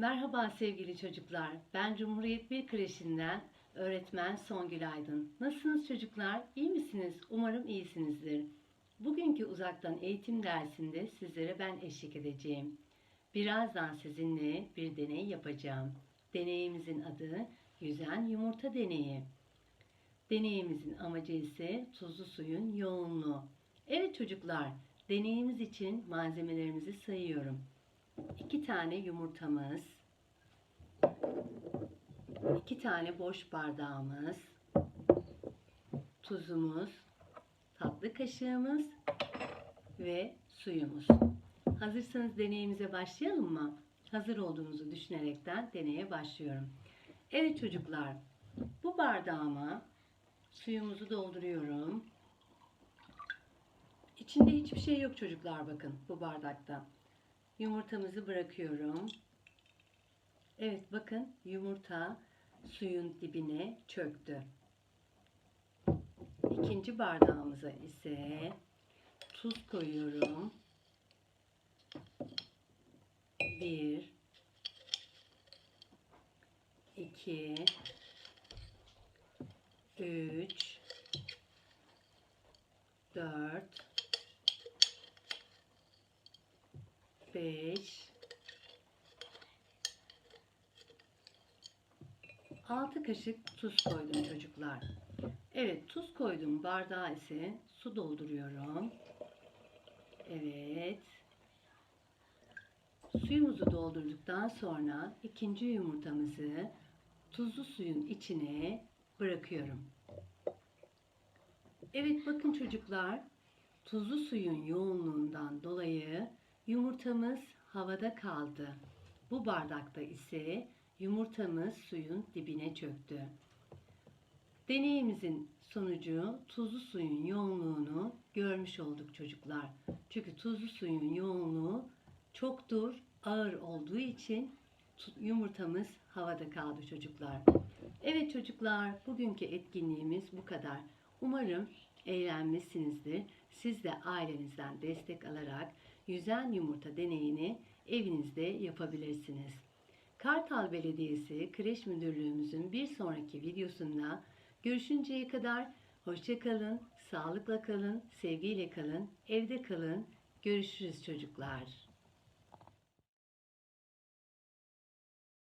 Merhaba sevgili çocuklar. Ben Cumhuriyet Bir Kreşi'nden öğretmen Songül Aydın. Nasılsınız çocuklar? İyi misiniz? Umarım iyisinizdir. Bugünkü uzaktan eğitim dersinde sizlere ben eşlik edeceğim. Birazdan sizinle bir deney yapacağım. Deneyimizin adı yüzen yumurta deneyi. Deneyimizin amacı ise tuzlu suyun yoğunluğu. Evet çocuklar, deneyimiz için malzemelerimizi sayıyorum. 2 tane yumurtamız, 2 tane boş bardağımız, tuzumuz, tatlı kaşığımız ve suyumuz. Hazırsanız deneyimize başlayalım mı? Hazır olduğunuzu düşünerekten deneye başlıyorum. Evet çocuklar, bu bardağıma suyumuzu dolduruyorum. İçinde hiçbir şey yok çocuklar bakın bu bardakta. Yumurtamızı bırakıyorum. Evet bakın yumurta suyun dibine çöktü. İkinci bardağımıza ise tuz koyuyorum. Bir, iki, üç, 5 6 kaşık tuz koydum çocuklar. Evet tuz koydum. Bardağa ise su dolduruyorum. Evet. Suyumuzu doldurduktan sonra ikinci yumurtamızı tuzlu suyun içine bırakıyorum. Evet bakın çocuklar tuzlu suyun yoğunluğundan dolayı Yumurtamız havada kaldı. Bu bardakta ise yumurtamız suyun dibine çöktü. Deneyimizin sonucu tuzlu suyun yoğunluğunu görmüş olduk çocuklar. Çünkü tuzlu suyun yoğunluğu çoktur, ağır olduğu için yumurtamız havada kaldı çocuklar. Evet çocuklar, bugünkü etkinliğimiz bu kadar. Umarım eğlenmişsinizdir. Siz de ailenizden destek alarak yüzen yumurta deneyini evinizde yapabilirsiniz. Kartal Belediyesi Kreş Müdürlüğümüzün bir sonraki videosunda görüşünceye kadar hoşça kalın, sağlıkla kalın, sevgiyle kalın, evde kalın. Görüşürüz çocuklar.